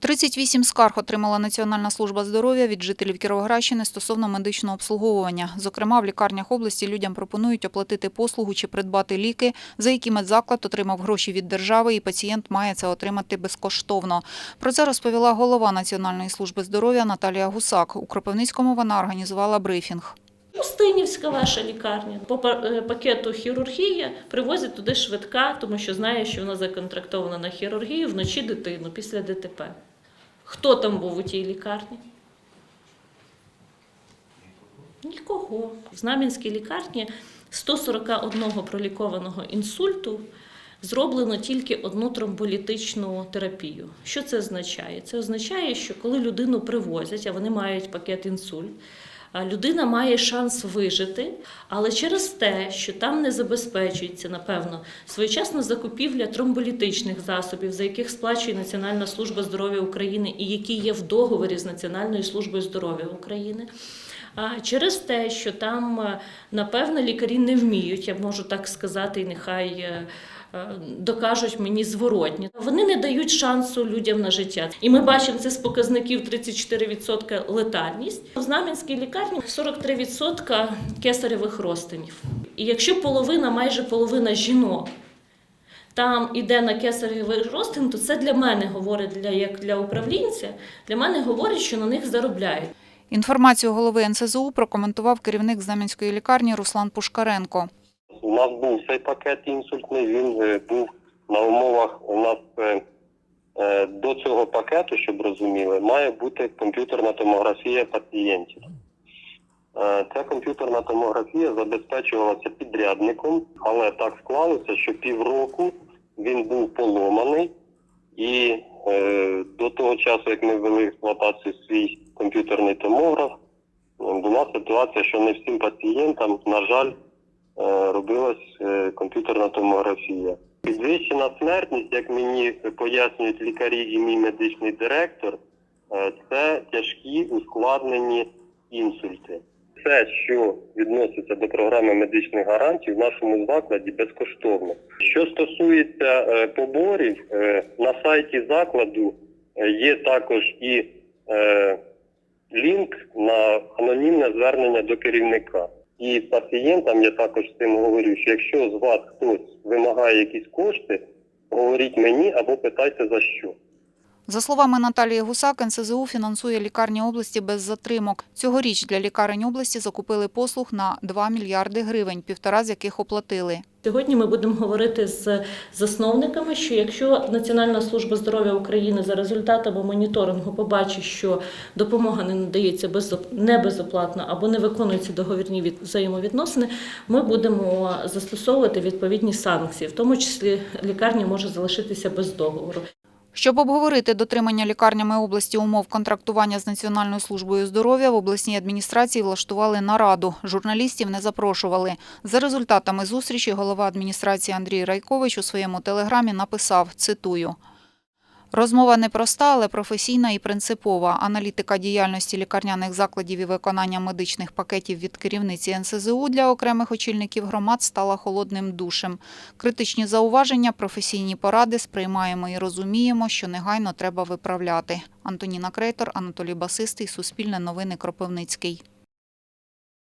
38 скарг отримала Національна служба здоров'я від жителів Кіровоградщини стосовно медичного обслуговування. Зокрема, в лікарнях області людям пропонують оплатити послугу чи придбати ліки, за які медзаклад отримав гроші від держави, і пацієнт має це отримати безкоштовно. Про це розповіла голова Національної служби здоров'я Наталія Гусак. У Кропивницькому вона організувала брифінг. Устинівська ваша лікарня. По е, пакету хірургія привозять туди швидка, тому що знає, що вона законтрактована на хірургію вночі дитину після ДТП. Хто там був у тій лікарні? Нікого. В Знам'янській лікарні 141 пролікованого інсульту зроблено тільки одну тромболітичну терапію. Що це означає? Це означає, що коли людину привозять, а вони мають пакет інсульт, людина має шанс вижити, але через те, що там не забезпечується, напевно, своєчасна закупівля тромболітичних засобів, за яких сплачує Національна служба здоров'я України і які є в договорі з Національною службою здоров'я України. А через те, що там, напевно, лікарі не вміють, я можу так сказати, і нехай е, докажуть мені зворотні. Вони не дають шансу людям на життя. І ми бачимо це з показників 34% летальність. В Знам'янській лікарні 43% кесаревих розтинів. І якщо половина, майже половина жінок там іде на кесаревий розтин, то це для мене говорить для як для управлінця. Для мене говорить, що на них заробляють. Інформацію голови НСЗУ прокоментував керівник Знам'янської лікарні Руслан Пушкаренко. У нас був цей пакет інсультний, він е, був на умовах у нас е, е, до цього пакету, щоб розуміли, має бути комп'ютерна томографія пацієнтів. Ця комп'ютерна томографія забезпечувалася підрядником, але так склалося, що півроку він був поломаний, і е, до того часу, як ми ввели в експлуатацію свій комп'ютерний томограф, була ситуація, що не всім пацієнтам, на жаль, робилась е, комп'ютерна томографія. Підвищена смертність, як мені пояснюють лікарі і мій медичний директор, е, це тяжкі ускладнені інсульти. Все, що відноситься до програми медичних гарантій, в нашому закладі безкоштовно. Що стосується е, поборів, на сайті закладу є також і лінк на анонімне звернення до керівника. І пацієнтам я також з цим говорю, що якщо з вас хтось вимагає якісь кошти, говоріть мені або питайте за що. За словами Наталії Гусак, НСЗУ фінансує лікарні області без затримок. Цьогоріч для лікарень області закупили послуг на 2 мільярди гривень, півтора з яких оплатили. Сьогодні ми будемо говорити з засновниками, що якщо Національна служба здоров'я України за результатами моніторингу побачить, що допомога не надається не безоплатно або не виконуються договірні від- взаємовідносини, ми будемо застосовувати відповідні санкції, в тому числі лікарня може залишитися без договору. Щоб обговорити дотримання лікарнями області умов контрактування з Національною службою здоров'я, в обласній адміністрації влаштували нараду. Журналістів не запрошували. За результатами зустрічі голова адміністрації Андрій Райкович у своєму телеграмі написав, цитую, Розмова непроста, але професійна і принципова. Аналітика діяльності лікарняних закладів і виконання медичних пакетів від керівниці НСЗУ для окремих очільників громад стала холодним душем. Критичні зауваження, професійні поради сприймаємо і розуміємо, що негайно треба виправляти. Антоніна Крейтор, Анатолій Басистий, Суспільне новини Кропивницький.